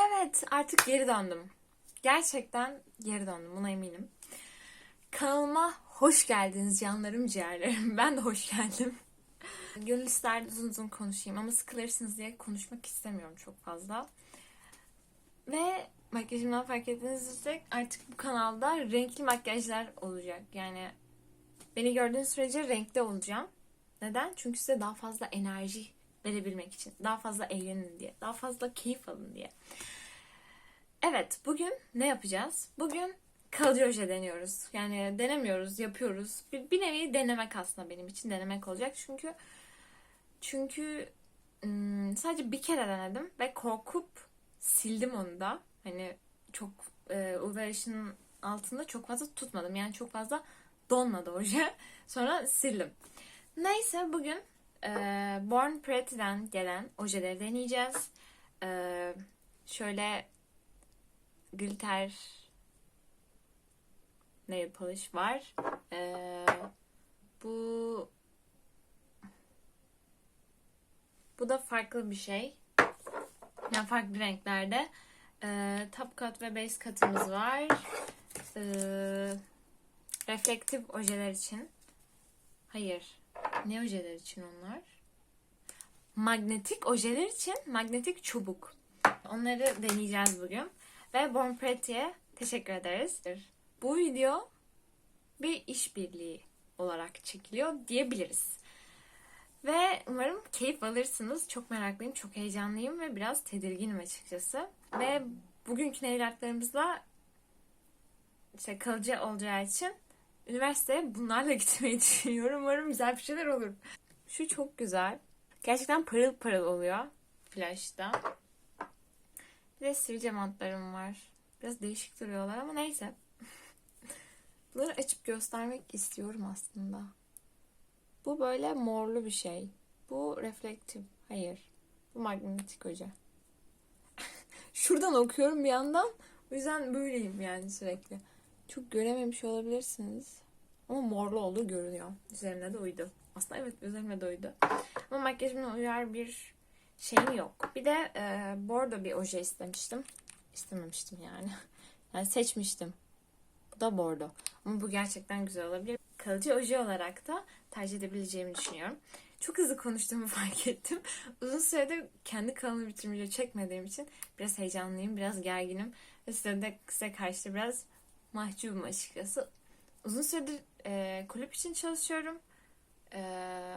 Evet, artık geri döndüm. Gerçekten geri döndüm, buna eminim. Kanalıma hoş geldiniz canlarım, ciğerlerim. Ben de hoş geldim. Gönül isterdi uzun uzun konuşayım ama sıkılırsınız diye konuşmak istemiyorum çok fazla. Ve makyajımdan fark ettiğiniz üzere artık bu kanalda renkli makyajlar olacak. Yani beni gördüğünüz sürece renkli olacağım. Neden? Çünkü size daha fazla enerji verebilmek için. Daha fazla eğlenin diye. Daha fazla keyif alın diye. Evet, bugün ne yapacağız? Bugün kalıcı deniyoruz. Yani denemiyoruz, yapıyoruz. Bir, bir nevi denemek aslında benim için denemek olacak. Çünkü çünkü ım, sadece bir kere denedim ve korkup sildim onu da. Hani çok e, UV altında çok fazla tutmadım. Yani çok fazla donmadı oje. Sonra sildim. Neyse bugün Born Pretty'den gelen ojeleri deneyeceğiz. Şöyle glitter nail polish var. Bu bu da farklı bir şey. Yani farklı renklerde. Top cut ve base katımız var. Reflektif ojeler için. Hayır. Ne ojeler için onlar? Magnetik ojeler için magnetik çubuk. Onları deneyeceğiz bugün. Ve Born Pretty'ye teşekkür ederiz. Bu video bir işbirliği olarak çekiliyor diyebiliriz. Ve umarım keyif alırsınız. Çok meraklıyım, çok heyecanlıyım ve biraz tedirginim açıkçası. Ve bugünkü nail artlarımızla işte kalıcı olacağı için üniversiteye bunlarla gitmeyi düşünüyorum. Umarım güzel bir şeyler olur. Şu çok güzel. Gerçekten parıl parıl oluyor flash'ta. Bir de sivilce mantlarım var. Biraz değişik duruyorlar ama neyse. Bunları açıp göstermek istiyorum aslında. Bu böyle morlu bir şey. Bu reflektif. Hayır. Bu magnetik hoca. Şuradan okuyorum bir yandan. O yüzden böyleyim yani sürekli. Çok görememiş olabilirsiniz. Ama morlu olduğu görünüyor. Üzerine de uydu. Aslında evet üzerime de uydu. Ama makyajıma uyar bir şeyim yok. Bir de e, bordo bir oje istemiştim. İstememiştim yani. Yani seçmiştim. Bu da bordo. Ama bu gerçekten güzel olabilir. Kalıcı oje olarak da tercih edebileceğimi düşünüyorum. Çok hızlı konuştuğumu fark ettim. Uzun süredir kendi kanalımı bitirmeye çekmediğim için biraz heyecanlıyım, biraz gerginim. Ve size de size karşı biraz mahcubum açıkçası. Uzun süredir e, kulüp için çalışıyorum. E,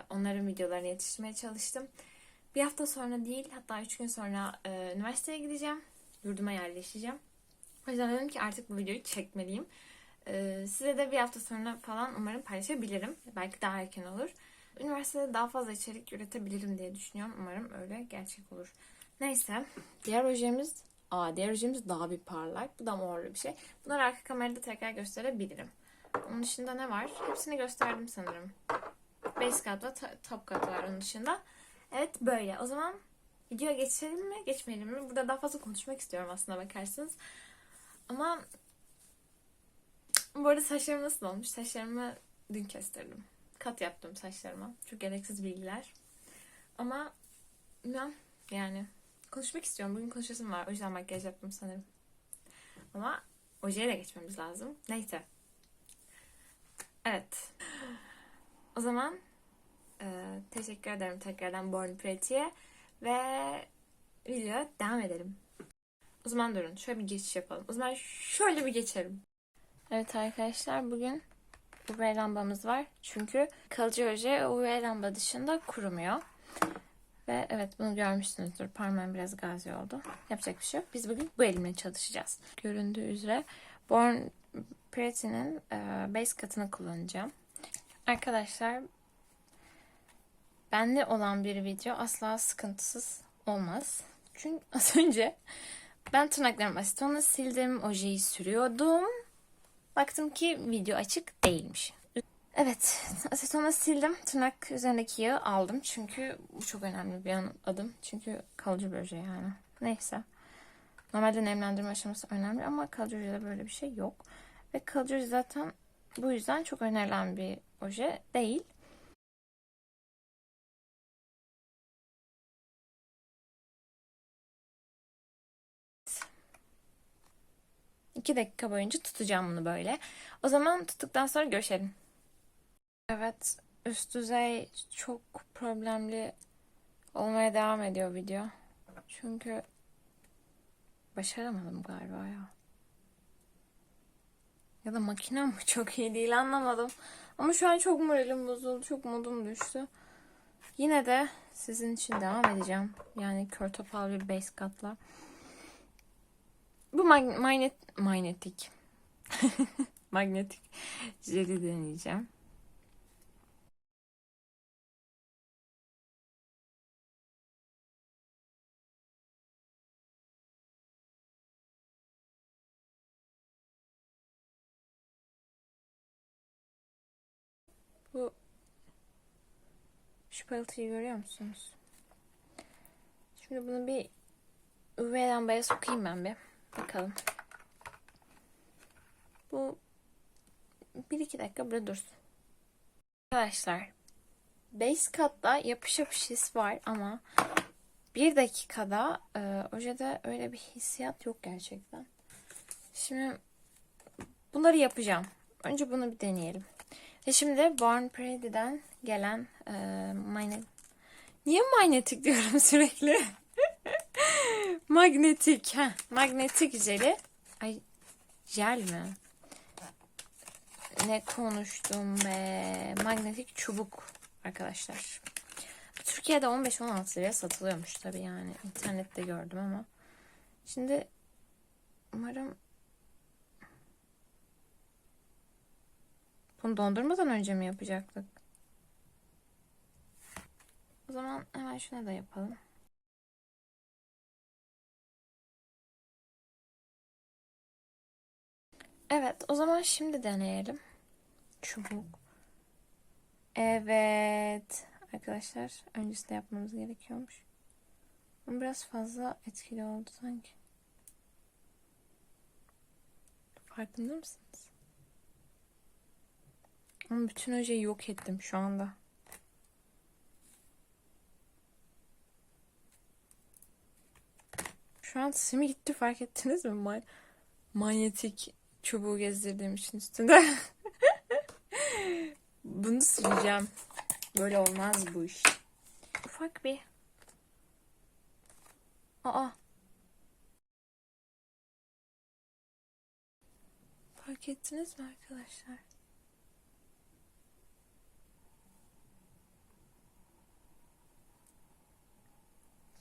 onların videolarını yetiştirmeye çalıştım. Bir hafta sonra değil, hatta üç gün sonra e, üniversiteye gideceğim. Yurduma yerleşeceğim. O yüzden dedim ki artık bu videoyu çekmeliyim. E, size de bir hafta sonra falan umarım paylaşabilirim. Belki daha erken olur. Üniversitede daha fazla içerik üretebilirim diye düşünüyorum. Umarım öyle gerçek olur. Neyse. Diğer ojemiz Aa, diğer ojemiz daha bir parlak. Bu da morlu bir şey. Bunları arka kamerada tekrar gösterebilirim. Onun dışında ne var? Hepsini gösterdim sanırım. Base kat ve top kat var onun dışında. Evet böyle. O zaman videoya geçelim mi? Geçmeyelim mi? Burada daha fazla konuşmak istiyorum aslında bakarsınız. Ama bu arada saçlarım nasıl olmuş? Saçlarımı dün kestirdim. Kat yaptım saçlarıma. Çok gereksiz bilgiler. Ama bilmem yani konuşmak istiyorum. Bugün konuşasım var. O yüzden makyaj yaptım sanırım. Ama ojeye de geçmemiz lazım. Neyse. Evet. O zaman e, teşekkür ederim tekrardan Born Pretty'ye ve videoya devam edelim. O zaman durun. Şöyle bir geçiş yapalım. O zaman şöyle bir geçelim. Evet arkadaşlar bugün UV lambamız var. Çünkü kalıcı oje UV lamba dışında kurumuyor. Ve evet bunu görmüşsünüzdür. Parmağım biraz gazi oldu. Yapacak bir şey yok. Biz bugün bu elimle çalışacağız. Göründüğü üzere Born Pretty'nin e, base katını kullanacağım. Arkadaşlar bende olan bir video asla sıkıntısız olmaz. Çünkü az önce ben tırnaklarımı asitonla sildim. Ojeyi sürüyordum. Baktım ki video açık değilmiş. Evet, asetona sildim. Tırnak üzerindeki yağı aldım. Çünkü bu çok önemli bir adım. Çünkü kalıcı bir yani. Neyse. Normalde nemlendirme aşaması önemli ama kalıcı ojede böyle bir şey yok. Ve kalıcı oje zaten bu yüzden çok önerilen bir oje değil. 2 dakika boyunca tutacağım bunu böyle. O zaman tuttuktan sonra görüşelim. Evet, üst düzey çok problemli olmaya devam ediyor video. Çünkü başaramadım galiba ya. Ya da makinem mi çok iyi değil anlamadım. Ama şu an çok moralim bozuldu. Çok modum düştü. Yine de sizin için devam edeceğim. Yani kör topal bir base katla. Bu mag- magnet manyetik. magnetik jeli deneyeceğim. Bu şu parıltıyı görüyor musunuz? Şimdi bunu bir UV lambaya sokayım ben bir. Bakalım. Bu 1-2 dakika burada dursun. Arkadaşlar base katta yapış yapış his var ama bir dakikada e, ojede öyle bir hissiyat yok gerçekten. Şimdi bunları yapacağım. Önce bunu bir deneyelim. Ve şimdi Born Pretty'den gelen e, magnet... Niye manyetik diyorum sürekli? magnetik. Heh, magnetik jeli. Ay jel mi? Ne konuştum be? Magnetik çubuk arkadaşlar. Türkiye'de 15-16 liraya satılıyormuş tabii yani. İnternette gördüm ama. Şimdi umarım Bunu dondurmadan önce mi yapacaktık? O zaman hemen şuna da yapalım. Evet, o zaman şimdi deneyelim. Çubuk. Evet. Arkadaşlar, öncesinde yapmamız gerekiyormuş. Ama biraz fazla etkili oldu sanki. Farkında mısınız? Ama bütün ojeyi yok ettim şu anda. Şu an simi gitti fark ettiniz mi? Ma manyetik çubuğu gezdirdiğim için üstünde. Bunu süreceğim. Böyle olmaz bu iş. Ufak bir. Aa. Fark ettiniz mi arkadaşlar?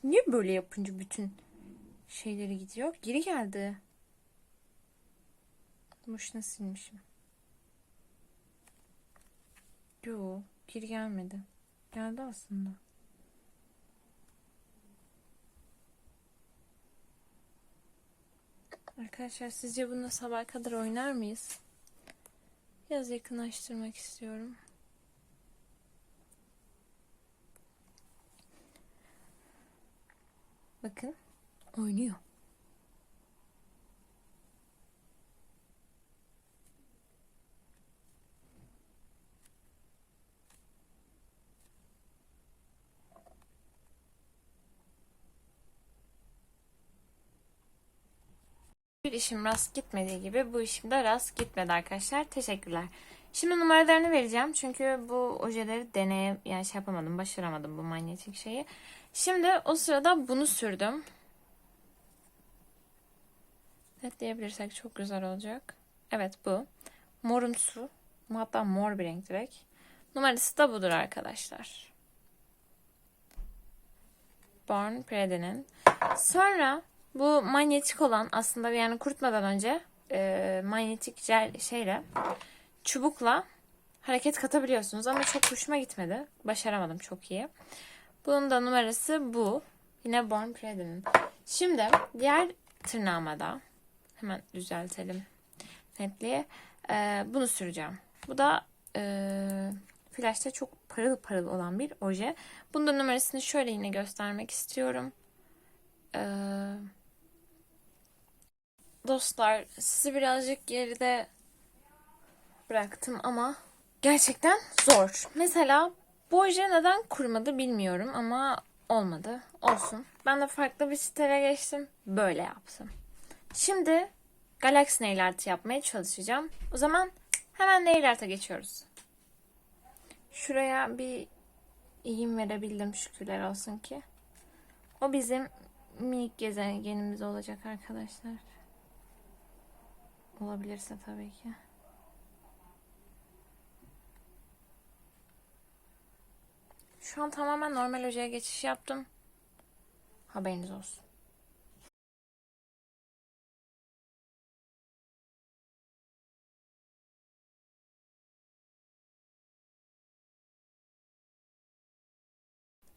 Niye böyle yapınca bütün şeyleri gidiyor? Geri geldi. Boşuna silmişim. Yo, geri gelmedi. Geldi aslında. Arkadaşlar sizce bunu sabah kadar oynar mıyız? Biraz yakınlaştırmak istiyorum. Bakın oynuyor. Bir işim rast gitmediği gibi bu işim de rast gitmedi arkadaşlar. Teşekkürler. Şimdi numaralarını vereceğim. Çünkü bu ojeleri deneye yani şey yapamadım, başaramadım bu manyetik şeyi. Şimdi o sırada bunu sürdüm. Netleyebilirsek çok güzel olacak. Evet bu. Morumsu. Hatta mor bir renk direkt. Numarası da budur arkadaşlar. Born Pretty'nin. Sonra bu manyetik olan aslında yani kurutmadan önce e, manyetik jel şeyle çubukla hareket katabiliyorsunuz ama çok hoşuma gitmedi. Başaramadım çok iyi. Bunun da numarası bu. Yine Born Pretty'nin. Şimdi diğer tırnağıma da hemen düzeltelim netliği. Ee, bunu süreceğim. Bu da e, flash'ta çok parıl parıl olan bir oje. Bunun da numarasını şöyle yine göstermek istiyorum. Ee, dostlar sizi birazcık geride bıraktım ama gerçekten zor. Mesela bu oje neden kurumadı bilmiyorum ama olmadı. Olsun. Ben de farklı bir siteye geçtim. Böyle yaptım. Şimdi Galaxy nail art'ı yapmaya çalışacağım. O zaman hemen nail art'a geçiyoruz. Şuraya bir iyim verebildim şükürler olsun ki. O bizim minik gezegenimiz olacak arkadaşlar. Olabilirse tabii ki. Şu an tamamen normal hocaya geçiş yaptım. Haberiniz olsun.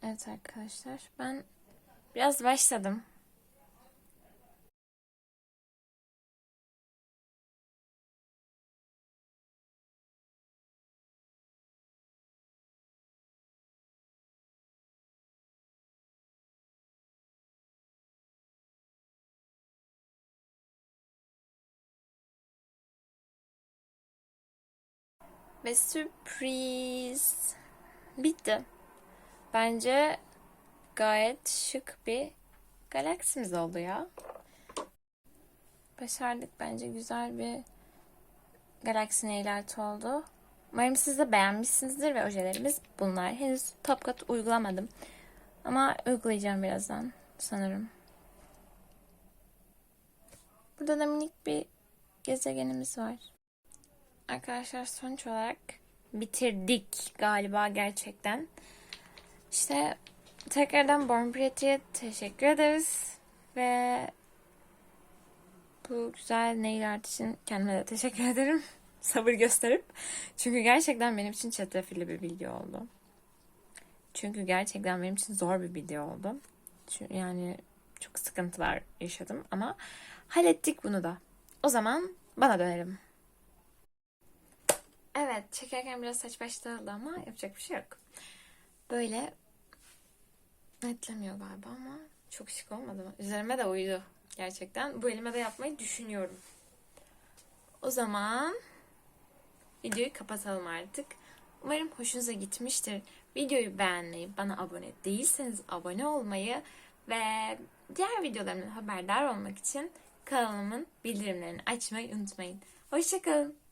Evet arkadaşlar ben biraz başladım. Ve sürpriz. Bitti. Bence gayet şık bir galaksimiz oldu ya. Başardık bence güzel bir galaksi nail art oldu. Umarım siz de beğenmişsinizdir ve ojelerimiz bunlar. Henüz top kat uygulamadım. Ama uygulayacağım birazdan sanırım. Burada da minik bir gezegenimiz var. Arkadaşlar sonuç olarak bitirdik galiba gerçekten. İşte tekrardan Born Pretty'ye teşekkür ederiz. Ve bu güzel nail art için kendime de teşekkür ederim. Sabır gösterip. Çünkü gerçekten benim için çetrefilli bir video oldu. Çünkü gerçekten benim için zor bir video oldu. Çünkü yani çok sıkıntılar yaşadım ama hallettik bunu da. O zaman bana dönelim. Evet, çekerken biraz saç baş dağıldı ama yapacak bir şey yok. Böyle netlemiyor galiba ama çok şık olmadı mı? Üzerime de uydu gerçekten. Bu elime de yapmayı düşünüyorum. O zaman videoyu kapatalım artık. Umarım hoşunuza gitmiştir. Videoyu beğenmeyi, bana abone değilseniz abone olmayı ve diğer videolarımdan haberdar olmak için kanalımın bildirimlerini açmayı unutmayın. Hoşçakalın.